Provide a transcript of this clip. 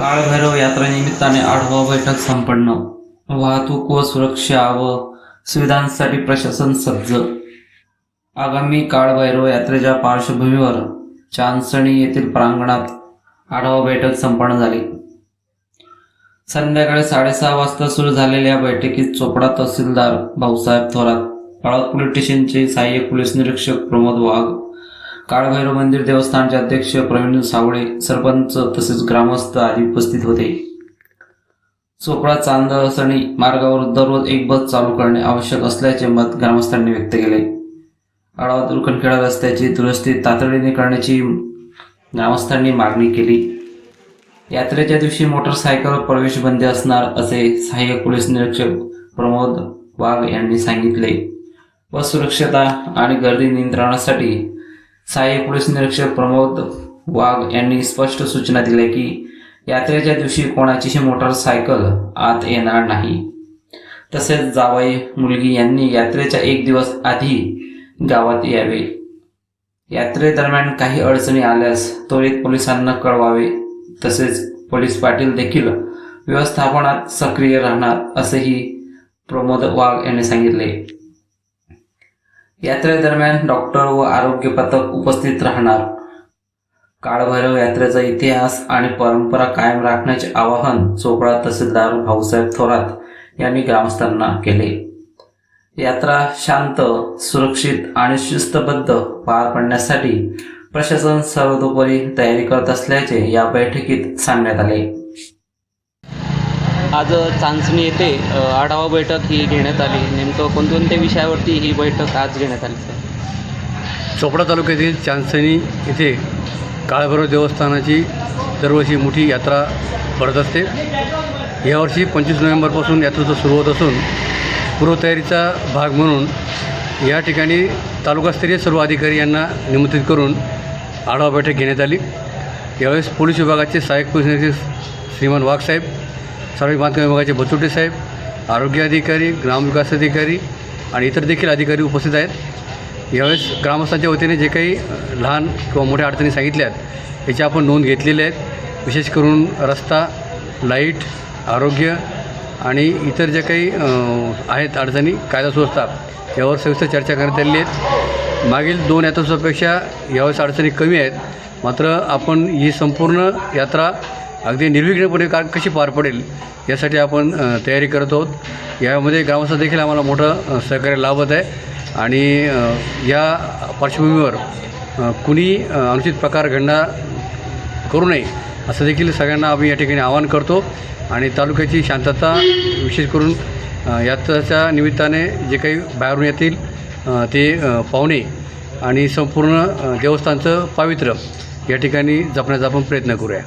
काळभैरव यात्रेनिमित्ताने आढावा बैठक संपन्न. वाहतूक व सुरक्षा व सुविधांसाठी प्रशासन सज्ज. आगामी काळभैरव यात्रेच्या पार्श्वभूमीवर चांदसणी येथील प्रांगणात आढावा बैठक संपन्न झाली. संध्याकाळी साडेसहा वाजता सुरू झालेल्या बैठकीत चोपडा तहसीलदार भाऊसाहेब थोरात पाळत पोलीस स्टेशनचे सहाय्यक पोलीस निरीक्षक प्रमोद वाघ काळभैरव मंदिर देवस्थानचे अध्यक्ष प्रवीण सावळे सरपंच तसेच ग्रामस्थ आदी उपस्थित होते. चोपडा चांदसणी मार्गावर दररोज एक बस चालू करणे आवश्यक असल्याचे मत ग्रामस्थांनी व्यक्त केले. आळा दुर्खनखेडा रस्त्याची दुरुस्ती तातडीने करण्याची ग्रामस्थांनी मागणी केली. यात्रेच्या दिवशी मोटरसायकल प्रवेश बंदी असणार असे सहाय्यक पोलीस निरीक्षक प्रमोद वाघ यांनी सांगितले. व सुरक्षता आणि गर्दी नियंत्रणासाठी सहाय्यक पोलीस निरीक्षक प्रमोद वाघ यांनी स्पष्ट सूचना दिल्या की यात्रेच्या दिवशी कोणाचीही मोटरसायकल आत येणार नाही. तसेच जावाई मुलगी यांनी यात्रेच्या एक दिवस आधी गावात यावे. यात्रेदरम्यान काही अडचणी आल्यास त्वरित पोलिसांना कळवावे. तसेच पोलीस पाटील देखील व्यवस्थापनात सक्रिय राहणार असेही प्रमोद वाघ यांनी सांगितले. यात्रेदरम्यान डॉक्टर व आरोग्य पथक उपस्थित राहणार. काळभैरव यात्रेचा इतिहास आणि परंपरा कायम राखण्याचे आवाहन चोपडा तहसीलदार भाऊसाहेब थोरात यांनी ग्रामस्थांना केले. यात्रा शांत सुरक्षित आणि शिस्तबद्ध पार पडण्यासाठी प्रशासन सर्वतोपरी तयारी करत असल्याचे या बैठकीत सांगण्यात आले. आज चांचणी येथे आढावा बैठक ही घेण्यात आली. नेमकं कोणकोणत्या विषयावरती ही बैठक आज घेण्यात आली सर? चोपडा तालुक्यातील चांदसणी येथे काळभैरव देवस्थानाची दरवर्षी मोठी यात्रा भरत असते. यावर्षी पंचवीस नोव्हेंबरपासून यात्रेचं सुरू होत असून पूर्वतयारीचा भाग म्हणून या ठिकाणी तालुकास्तरीय सर्व अधिकारी यांना निमंत्रित करून आढावा बैठक घेण्यात आली. यावेळेस पोलीस विभागाचे सहाय्यक पोलीस निरीक्षक श्रीमान वाघसाहेब सार्वजनिक बांधकाम विभागाचे बचुटे साहेब आरोग्य अधिकारी ग्रामविकास अधिकारी आणि इतर देखील अधिकारी उपस्थित आहेत. यावेळेस ग्रामस्थांच्या वतीने जे काही लहान किंवा मोठ्या अडचणी सांगितल्या आहेत याची आपण नोंद घेतलेल्या आहेत. विशेष करून रस्ता लाइट आरोग्य आणि इतर ज्या काही आहेत अडचणी कायदा सुव्यवस्था यावर सविस्तर चर्चा करण्यात आलेली आहेत. मागील दोन यात्रोत्सवापेक्षा यावेळेस अडचणी कमी आहेत. मात्र आपण ही संपूर्ण यात्रा अगदी निर्विघ्नपणे का कशी पार पडेल यासाठी आपण तयारी करत आहोत. यामध्ये ग्रामस्थ देखील आम्हाला मोठं सहकार्य लाभत आहे. आणि या पार्श्वभूमीवर कुणी अनुचित प्रकार घडणार करू नये असं देखील सगळ्यांना आम्ही या ठिकाणी आवाहन करतो. आणि तालुक्याची शांतता विशेष करून यात्राच्या यात्रेच्या निमित्ताने जे काही बाहेरून येतील ते पाहुणे आणि संपूर्ण देवस्थानचं पावित्र्य या ठिकाणी जपण्याचा आपण प्रयत्न करूया.